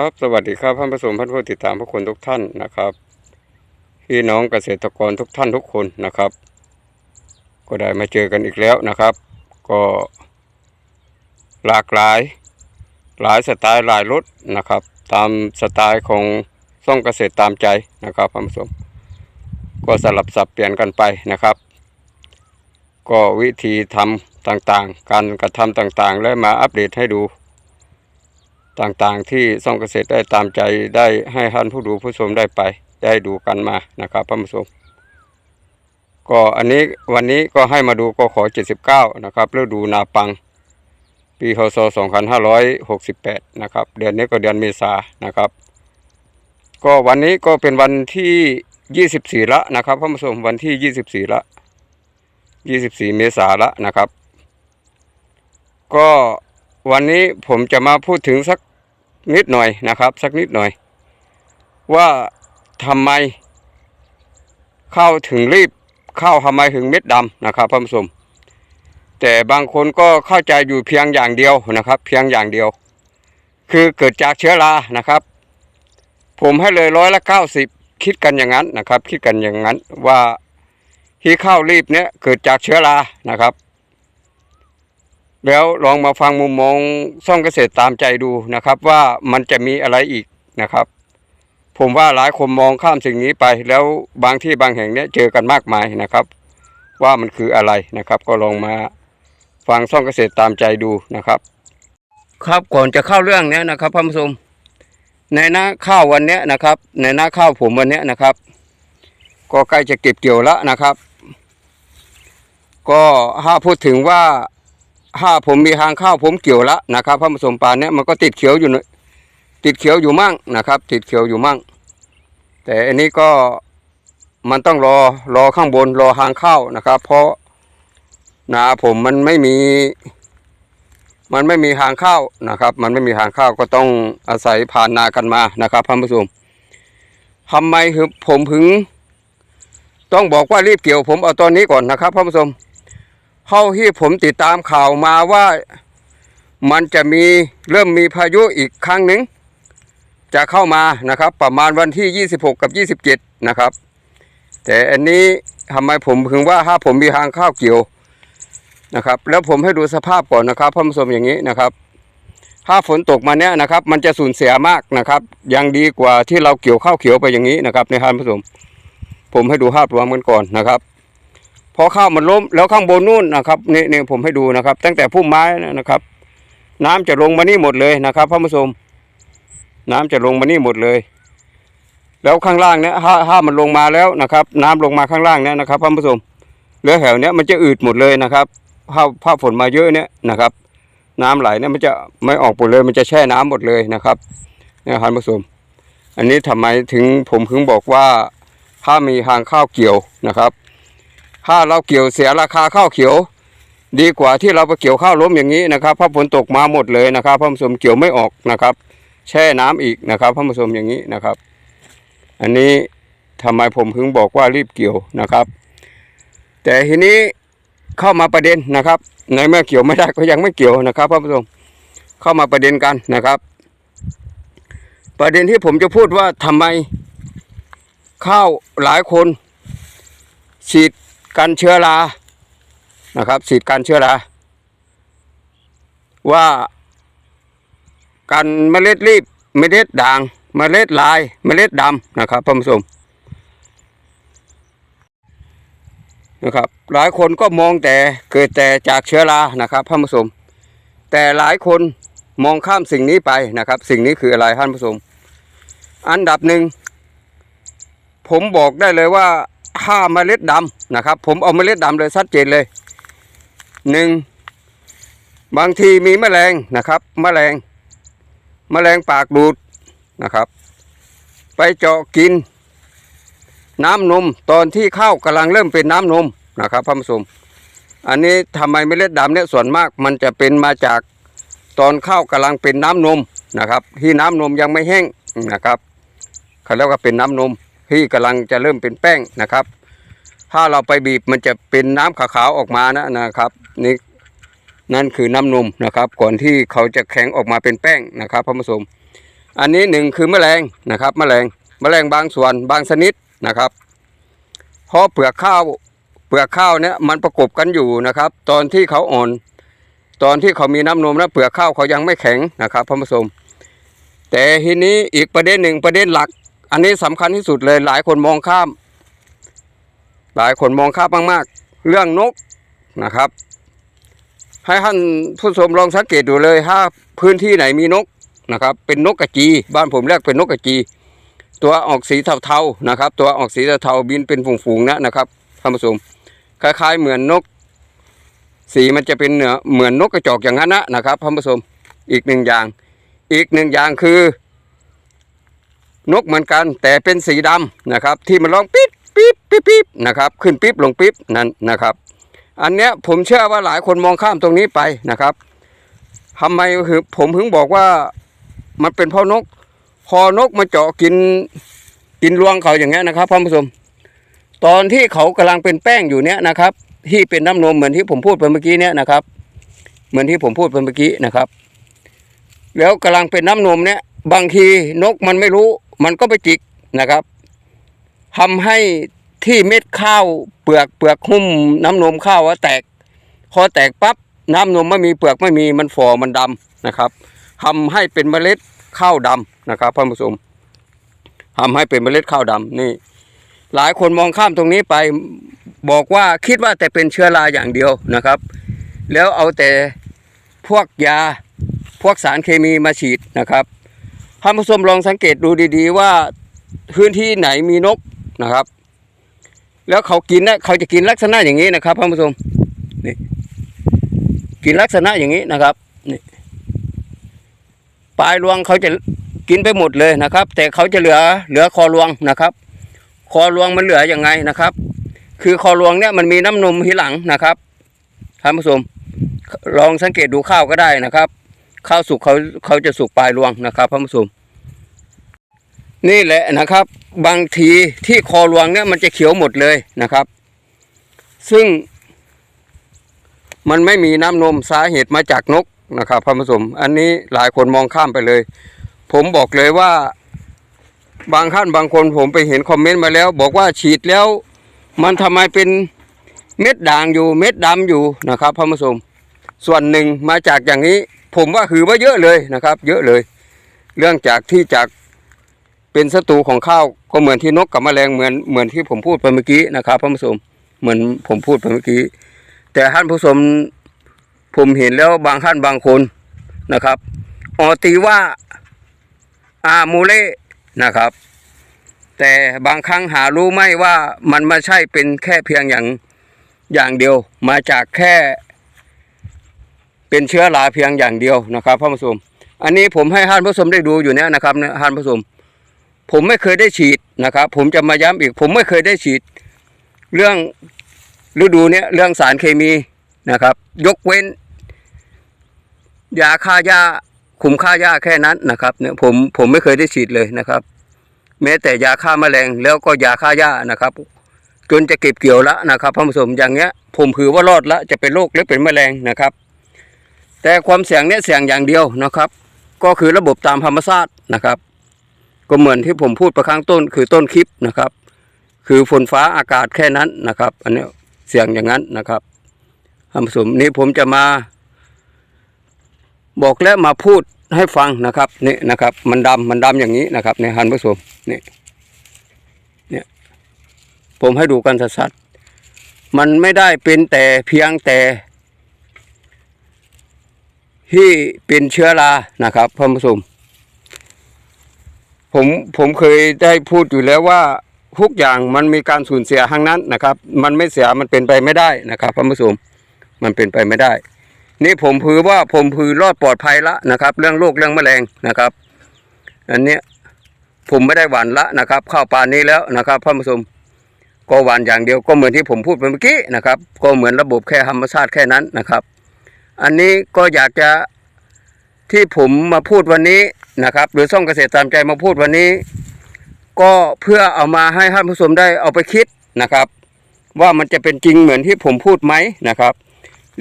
ครับสวัสดีครับท่านผู้ชมท่านผู้ติดตามทุกคนทุกท่านนะครับพี่น้องเกษตรกรทุกท่านทุกคนนะครับ ก็ได้มาเจอกันอีกแล้วนะครับ ก็หลากหลายหลายสไตล์หลายรสนะครับ ตามสไตล์ของซ่องเกษตรตามใจนะครับท่านผู้ชมก็สลับสับเปลี่ยนกันไปนะครับ ก็วิธีทำต่างๆ การกระทำต่างๆ และมาอัปเดตให้ดู ต่างๆ ที่ซ่องเกษตรได้ตามใจได้ให้ท่านผู้ดูผู้ชมได้ไป ได้ดูกันมานะครับท่านผู้ชมก็อันนี้วันนี้ก็ให้มาดูก็ขอ 79 นะครับฤดูนาปัง ปีพศ2568 นะครับ เดือนนี้ก็เดือนเมษานะครับ ก็วันนี้ก็เป็นวันที่ 24 ละนะครับท่านผู้ชมวันที่ 24 ละ 24 เมษาละนะครับ ก็ วันนี้ผมจะมาพูดถึงสักนิดหน่อยนะครับ สักนิดหน่อย ว่าทำไมข้าวถึงรีบข้าวทำไมถึงเม็ดดำนะครับท่านผู้ชมแต่บางคนก็เข้าใจอยู่เพียงอย่างเดียวนะครับ เพียงอย่างเดียว คือเกิดจากเชื้อรานะครับ ผมให้เลยร้อยละเก้าสิบคิดกันอย่างนั้นนะครับ คิดกันอย่างนั้นว่าที่ข้าวรีบเนี้ยเกิดจากเชื้อรานะครับ แล้วลองมาฟังมุมมองซ่องเกษตรตามใจดูนะครับ ว่ามันจะมีอะไรอีกนะครับ ผมว่าหลายคนมองข้ามสิ่งนี้ไป แล้วบางที่บางแห่งเนี้ยเจอกันมากมายนะครับ ว่ามันคืออะไรนะครับ ก็ลองมาฟังซ่องเกษตรตามใจดูนะครับ ครับก่อนจะเข้าเรื่องเนี้ยนะครับท่านผู้ชมในหน้าข้าววันเนี้ยนะครับ ในหน้าข้าวผมวันเนี้ยนะครับ ก็ใกล้จะเก็บเกี่ยวแล้วนะครับ ก็ถ้าพูดถึงว่า ถ้าผมมีทางเข้าผมเกี่ยวละนะครับพระผสมปานเนี้ยมันก็ติดเขียวอยู่หน่อยติดเขียวอยู่มั่งนะครับ ติดเขียวอยู่มั่ง แต่อันนี้ก็มันต้องรอรอข้างบนรอทางเข้านะครับ เพราะนาผมมันไม่มี มันไม่มีทางเข้านะครับ มันไม่มีทางเข้าก็ต้องอาศัยผ่านนากันมานะครับพระผสมทำไมผมถึง ต้องบอกว่ารีบเกี่ยวผมเอาตอนนี้ก่อนนะครับพระผสม เท่าที่ผมติดตามข่าวมาว่ามันจะมีเริ่มมีพายุอีกครั้งหนึ่งจะเข้ามานะครับ ประมาณวันที่ 26 กับ 27 นะครับ แต่อันนี้ทำไมผมถึงว่าถ้าผมมีทางข้าวเกี่ยวนะครับ แล้วผมให้ดูสภาพก่อนนะครับพ่อผู้ชมอย่างนี้นะครับ ถ้าฝนตกมาเนี้ยนะครับ มันจะสูญเสียมากนะครับ ยังดีกว่าที่เราเกี่ยวข้าวเขียวไปอย่างนี้นะครับในท่านผู้ชมผมให้ดูภาพรวมกันก่อนนะครับ พอข้าวมันล้มแล้วข้างบนนู่นนะครับนี่นี่ผมให้ดูนะครับ ตั้งแต่พุ่มไม้นะครับ น้ำจะลงมานี่หมดเลยนะครับพ่อผู้ชมน้ำจะลงมานี่หมดเลย แล้วข้างล่างเนี่ยถ้าถ้ามันลงมาแล้วนะครับ น้ำลงมาข้างล่างเนี่ยนะครับพ่อผู้ชมเหลือแถวเนี้ยมันจะอืดหมดเลยนะครับถ้าถ้าฝนมาเยอะเนี่ยนะครับ น้ำไหลเนี่ยมันจะไม่ออกหมดเลย มันจะแช่น้ำหมดเลยนะครับเนี่ยท่านผู้ชมอันนี้ทำไมถึงผมถึงบอกว่าถ้ามีทางข้าวเกี่ยวนะครับ ถ้าเราเกี่ยวเสียราคาข้าวเขียว ดีกว่าที่เราไปเกี่ยวข้าวล้มอย่างนี้นะครับเพราะฝนตกมาหมดเลยนะครับพ่อผู้ชมเกี่ยวไม่ออกนะครับ แช่น้ำอีกนะครับพ่อผู้ชมอย่างนี้นะครับ อันนี้ทำไมผมถึงบอกว่ารีบเกี่ยวนะครับ แต่ทีนี้เข้ามาประเด็นนะครับ ในเมื่อเกี่ยวไม่ได้ก็ยังไม่เกี่ยวนะครับพ่อผู้ชมเข้ามาประเด็นกันนะครับ ประเด็นที่ผมจะพูดว่าทำไมข้าวหลายคนฉีด กันเชื้อรานะครับฉีดกันเชื้อราว่ากันเมล็ดรีบเมล็ดด่าง เมล็ดลาย เมล็ดดำนะครับท่านผู้ชมนะครับหลายคนก็มองแต่เกิดแต่จากเชื้อรานะครับท่านผู้ชมแต่หลายคนมองข้ามสิ่งนี้ไปนะครับ สิ่งนี้คืออะไรท่านผู้ชม อันดับหนึ่งผมบอกได้เลยว่า ถ้าเมล็ดดำนะครับ ผมเอาเมล็ดดำเลยชัดเจนเลยหนึ่งบางทีมีแมลงนะครับ แมลง แมลงปากดูดนะครับ ไปเจาะกิน น้ำนมตอนที่ข้าวกำลังเริ่มเป็นน้ำนมนะครับท่านผู้ชมอันนี้ทำไมเมล็ดดำเนี่ยส่วนมากมันจะเป็นมาจากตอนข้าวกำลังเป็นน้ำนมนะครับ ที่น้ำนมยังไม่แห้งนะครับเขาเรียกว่าเป็นน้ำนม ที่กำลังจะเริ่มเป็นแป้งนะครับ ถ้าเราไปบีบมันจะเป็นน้ำขาวๆออกมานะนะครับนี่นั่นคือน้ำนมนะครับ ก่อนที่เขาจะแข็งออกมาเป็นแป้งนะครับท่านผู้ชมอันนี้หนึ่งคือแมลงนะครับ แมลงแมลงบางส่วนบางชนิดนะครับเพราะเปลือกข้าวเปลือกข้าวเนี่ยมันประกบกันอยู่นะครับ ตอนที่เขาอ่อน ตอนที่เขามีน้ำนมแล้วเปลือกข้าวเขายังไม่แข็งนะครับท่านผู้ชมแต่ทีนี้อีกประเด็นหนึ่งประเด็นหลัก อันนี้สำคัญที่สุดเลยหลายคนมองข้าม หลายคนมองข้ามมากๆ เรื่องนกนะครับ ให้ท่านผู้ชมลองสังเกตดูเลยถ้าพื้นที่ไหนมีนกนะครับ เป็นนกกระจี บ้านผมเรียกเป็นนกกระจี ตัวออกสีเทาๆนะครับ ตัวออกสีเทาๆบินเป็นฝูงๆนะนะครับท่านผู้ชมคล้ายๆเหมือนนก สีมันจะเป็นเหนือเหมือนนกกระจอกอย่างนั้นนะนะครับท่านผู้ชมอีกหนึ่งอย่าง อีกหนึ่งอย่างคือ นกเหมือนกันแต่เป็นสีดำนะครับที่มันร้องปิ๊บปิ๊บปิ๊บปิ๊บนะครับขึ้นปิ๊บลงปิ๊บนั่นนะครับ อันเนี้ยผมเชื่อว่าหลายคนมองข้ามตรงนี้ไปนะครับทำไมคือผมถึงบอกว่ามันเป็นเพราะนกพอนกมาเจาะกินกินรวงเขาอย่างเงี้ยนะครับท่านผู้ชมตอนที่เขากำลังเป็นแป้งอยู่เนี้ยนะครับ ที่เป็นน้ำนมเหมือนที่ผมพูดไปเมื่อกี้เนี้ยนะครับ เหมือนที่ผมพูดไปเมื่อกี้นะครับ แล้วกำลังเป็นน้ำนมเนี้ยบางทีนกมันไม่รู้ มันก็ไปจิกนะครับทำให้ที่เม็ดข้าวเปลือกเปลือกหุ้มน้ำนมข้าวว่าแตกพอแตกปั๊บน้ำนมไม่มีเปลือกไม่มีมันฝ่อมันดำนะครับทำให้เป็นเมล็ดข้าวดำนะครับท่านผู้ชมทำให้เป็นเมล็ดข้าวดำนี่ หลายคนมองข้ามตรงนี้ไปบอกว่าคิดว่าแต่เป็นเชื้อราอย่างเดียวนะครับ แล้วเอาแต่พวกยาพวกสารเคมีมาฉีดนะครับ ท่านผู้ชมลองสังเกตดูดีๆว่าพื้นที่ไหนมีนกนะครับ แล้วเขากินนะเขาจะกินลักษณะอย่างนี้นะครับท่านผู้ชมนี่กินลักษณะอย่างนี้นะครับนี่ปลายรวงเขาจะกินไปหมดเลยนะครับ แต่เขาจะเหลือเหลือคอรวงนะครับ คอรวงมันเหลืออยังไงนะครับ คือคอรวงเนี่ยมันมีน้ำนมทีหลังนะครับท่านผู้ชมลองสังเกตดูข้าวก็ได้นะครับ ข้าวสุกเขาเขาจะสุกปลายรวงนะครับท่านผู้ชมนี่แหละนะครับ บางทีที่คอรวงเนี่ยมันจะเขียวหมดเลยนะครับ ซึ่ง มันไม่มีน้ำนมสาเหตุมาจากนกนะครับท่านผู้ชมอันนี้หลายคนมองข้ามไปเลย ผมบอกเลยว่าบางท่านบางคนผมไปเห็นคอมเมนต์มาแล้ว บอกว่าฉีดแล้ว มันทำไมเป็นเม็ดด่างอยู่เม็ดดำอยู่นะครับท่านผู้ชมส่วนหนึ่งมาจากอย่างนี้ ผมว่าคือว่าเยอะเลยนะครับ เยอะเลย เรื่องจากที่จากเป็นศัตรูของข้าวก็เหมือนที่นกกับแมลงเหมือนเหมือนที่ผมพูดไปเมื่อกี้นะครับท่านผู้ชมเหมือนผมพูดไปเมื่อกี้ แต่ท่านผู้ชมผมเห็นแล้วบางท่านบางคนนะครับออตีว่าอาโมเล่นะครับ แต่บางครั้งหารู้ไหมว่ามันไม่ใช่เป็นแค่เพียงอย่างอย่างเดียว มาจากแค่ เป็นเชื้อราเพียงอย่างเดียวนะครับท่านผู้ชมอันนี้ผมให้ท่านผู้ชมได้ดูอยู่เนี่ยนะครับเนี่ยท่านผู้ชมผมไม่เคยได้ฉีดนะครับ ผมจะมาย้ำอีก ผมไม่เคยได้ฉีด เรื่องฤดูเนี้ยเรื่องสารเคมีนะครับ ยกเว้น ยาฆ่าหญ้าคุมฆ่าหญ้าแค่นั้นนะครับเนี่ยผมผมไม่เคยได้ฉีดเลยนะครับ แม้แต่ยาฆ่าแมลงแล้วก็ยาฆ่าหญ้านะครับ จนจะเก็บเกี่ยวแล้วนะครับท่านผู้ชมอย่างเงี้ย ผมถือว่ารอดละจะเป็นโรคหรือเป็นแมลงนะครับ แต่ความเสี่ยงเนี่ยเสี่ยงอย่างเดียวนะครับ ก็คือระบบตามธรรมชาตินะครับ ก็เหมือนที่ผมพูดประครั้งต้นคือต้นคลิปนะครับ คือฝนฟ้าอากาศแค่นั้นนะครับ อันนี้เสี่ยงอย่างนั้นนะครับท่านผู้ชมนี่ผมจะมา บอกและมาพูดให้ฟังนะครับนี่นะครับ มันดำมันดำอย่างนี้นะครับในฮันผู้ชมนี่เนี่ยผมให้ดูกันสัดๆมันไม่ได้เป็นแต่เพียงแต่ ที่เป็นเชื้อรานะครับท่านผู้ชมผมผมเคยได้พูดอยู่แล้วว่าทุกอย่างมันมีการสูญเสียทั้งนั้นนะครับ มันไม่เสียมันเป็นไปไม่ได้นะครับท่านผู้ชมมันเป็นไปไม่ได้ นี่ผมพือว่าผมพือรอดปลอดภัยละนะครับ เรื่องโรคเรื่องแมลงนะครับ อันเนี้ยผมไม่ได้หวานละนะครับ ข้าวปลานี้แล้วนะครับท่านผู้ชมก็หวานอย่างเดียวก็เหมือนที่ผมพูดไปเมื่อกี้นะครับ ก็เหมือนระบบแค่ธรรมชาติแค่นั้นนะครับ อันนี้ก็อยากจะที่ผมมาพูดวันนี้นะครับ หรือช่องเกษตรตามใจมาพูดวันนี้ ก็เพื่อเอามาให้ท่านผู้ชมได้เอาไปคิดนะครับ ว่ามันจะเป็นจริงเหมือนที่ผมพูดไหมนะครับ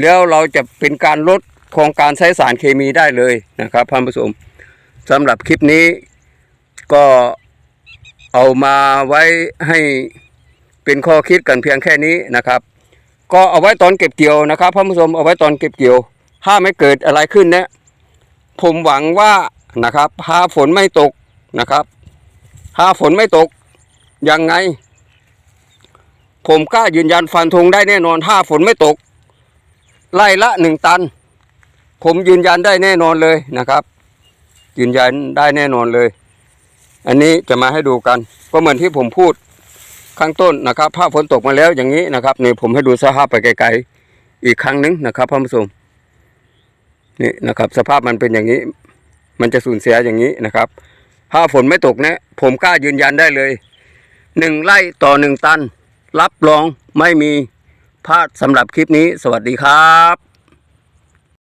แล้วเราจะเป็นการลดของการใช้สารเคมีได้เลยนะครับท่านผู้ชมสำหรับคลิปนี้ก็เอามาไว้ให้เป็นข้อคิดกันเพียงแค่นี้นะครับ ก็เอาไว้ตอนเก็บเกี่ยวนะครับท่านผู้ชมเอาไว้ตอนเก็บเกี่ยว ถ้าไม่เกิดอะไรขึ้นเนี่ยผมหวังว่านะครับถ้าฝนไม่ตกนะครับถ้าฝนไม่ตกยังไง ผมกล้ายืนยันฟันธงได้แน่นอนถ้าฝนไม่ตก ไล่ละหนึ่งตัน ผมยืนยันได้แน่นอนเลยนะครับ ยืนยันได้แน่นอนเลย อันนี้จะมาให้ดูกันก็เหมือนที่ผมพูด ข้างต้นนะครับถ้าฝนตกมาแล้วอย่างนี้นะครับนี่ผมให้ดูสภาพไปไกลๆอีกครั้งหนึงนะครับท่านผู้ชมนี่นะครับ สภาพมันเป็นอย่างนี้ มันจะสูญเสียอย่างนี้นะครับ ถ้าฝนไม่ตกเนี่ยผมกล้ายืนยันได้เลยหนึ่งไร่ต่อหนึ่งตัน รับรองไม่มีพลาดสำหรับคลิปนี้ สวัสดีครับ